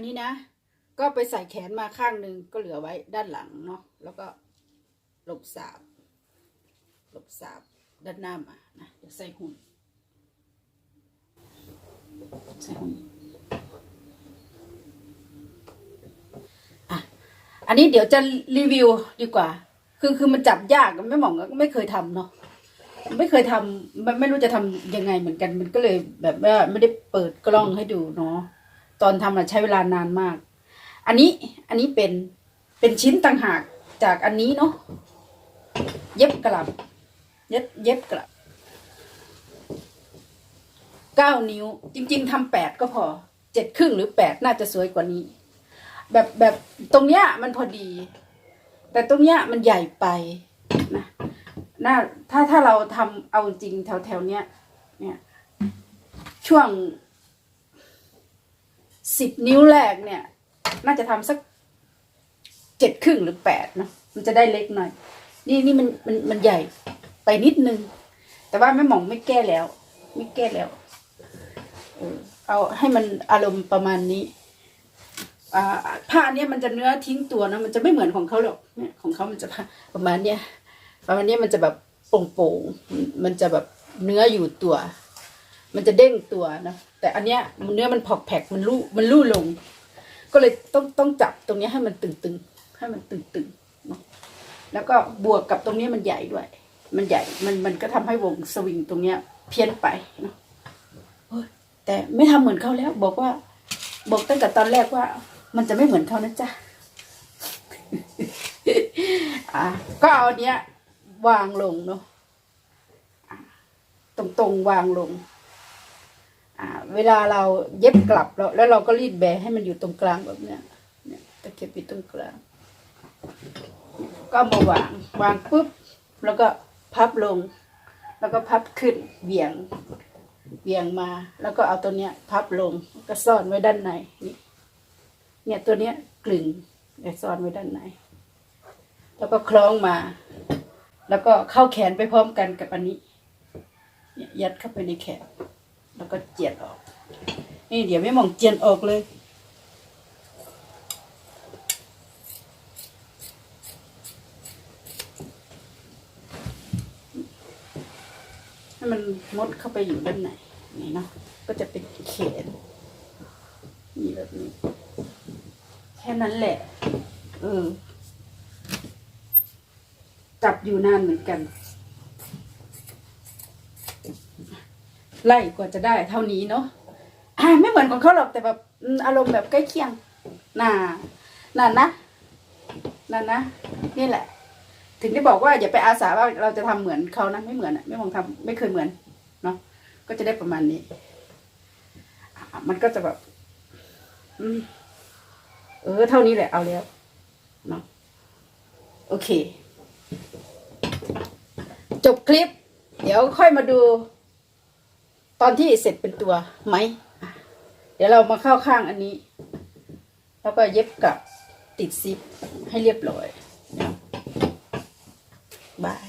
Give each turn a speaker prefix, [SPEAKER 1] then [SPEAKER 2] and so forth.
[SPEAKER 1] นนี้นะ ก็ไปใส่แขนมาข้างหนึ่งก็เหลือไว้ด้านหลังเนาะแล้วก็หลบสาบหลบสาบด้านหน้ามานะเดี๋ยวใส่หุ่นใส่หุ่นอะอันนี้เดี๋ยวจะรีวิวดีกว่า คือคือมันจับยากไม่หมองก็ไม่เคยทำเนาะไม่เคยทำไม่ไม่รู้จะทำยังไงเหมือนกัน มันก็เลยแบบว่าไม่ได้เปิดกล้องให้ดูเนาะ ตอนทำอะใช้เวลานานมาก อันนี้อันนี้เป็นเป็นชิ้นต่างหากจากอันนี้เนาะเย็บกลับ เย็บเย็บกลับเก้านิ้ว จริง ๆทำแปดก็พอเจ็ดครึ่งหรือแปดน่าจะสวยกว่านี้ แบบแบบตรงเนี้ยมันพอดี แต่ตรงเนี้ยมันใหญ่ไปนะน่าถ้าถ้าเราทำเอาจริงแถวแถวเนี้ยเนี่ยช่วง สิบนิ้วแรกเนี่ย น่าจะทำสักเจ็ดครึ่งหรือแปดเนาะมันจะได้เล็กหน่อย นี่นี่มันมันมันใหญ่ไปนิดนึง แต่ว่าแม่หมองไม่แก้แล้ว ไม่แก้แล้วเออเอาให้มันอารมณ์ประมาณนี้ผ้าเนี้ยมันจะเนื้อทิ้งตัวนะมันจะไม่เหมือนของเขาหรอกเนี่ยของเขามันจะประมาณเนี้ยประมาณเนี้ยมันจะแบบโป่งๆมันจะแบบเนื้ออยู่ตัว มันจะเด้งตัวนะแต่อันเนี้ยเนื้อมันผอกแผกมันลู่มันลู่ลง ก็เลยต้องต้องจับตรงเนี้ยให้มันตึงๆให้มันตึงๆเนาะแล้วก็บวกกับตรงเนี้ยมันใหญ่ด้วย มันใหญ่มันมันก็ทำให้วงสวิงตรงเนี้ย เพี้ยนไปเนาะแต่ไม่ทำเหมือนเขาแล้ว บอกว่า บอกตั้งแต่ตอนแรกว่า มันจะไม่เหมือนเขานะจ๊ะอะก็เอาเนี้ย วางลงเนาะตรงๆวางลง เวลาเราเย็บกลับแล้วแล้วเราก็รีดแบให้มันอยู่ตรงกลางแบบเนี้ยเนี่ยตะเข็บอยู่ตรงกลาง ก็มาวางวางปุ๊บ แล้วก็พับลง แล้วก็พับขึ้นเบี่ยงเบี่ยงมา แล้วก็เอาตัวเนี้ย พับลงก็ซ่อนไว้ด้านในนี่เนี่ยตัวเนี้ยกลึงเดี๋ยวซ่อนไว้ด้านในแล้วก็คล้องมา แล้วก็เข้าแขนไปพร้อมกันกับอันนี้ยัดเข้าไปในแขน แล้วก็เจียดออก นี่เดี๋ยวไม่มองเจียนออกเลย ให้มันมดเข้าไปอยู่ด้านในนี่เนาะก็จะเป็นแขนนี่แบบนี้ แค่นั้นแหละ เออ จับอยู่นานเหมือนกัน ไล่กว่าจะได้เท่านี้เนาะอ่าไม่เหมือนของเขาหรอกแต่แบบอารมณ์แบบใกล้เคียงน่านั่นนะนั่นนะนี่แหละ ถึงได้บอกว่าอย่าไปอาสาว่าเราจะทำเหมือนเขานะไม่เหมือนไม่มองทำไม่เคยเหมือนเนาะก็จะได้ประมาณนี้มันก็จะแบบอเออ เท่านี้แหละเอาแล้วเนาะโอเค จบคลิป เดี๋ยวค่อยมาดู ตอนที่เสร็จเป็นตัวไหมอะเดี๋ยวเรามาเข้าข้างอันนี้ แล้วก็เย็บกับติดซิปให้เรียบร้อยเนาะบาย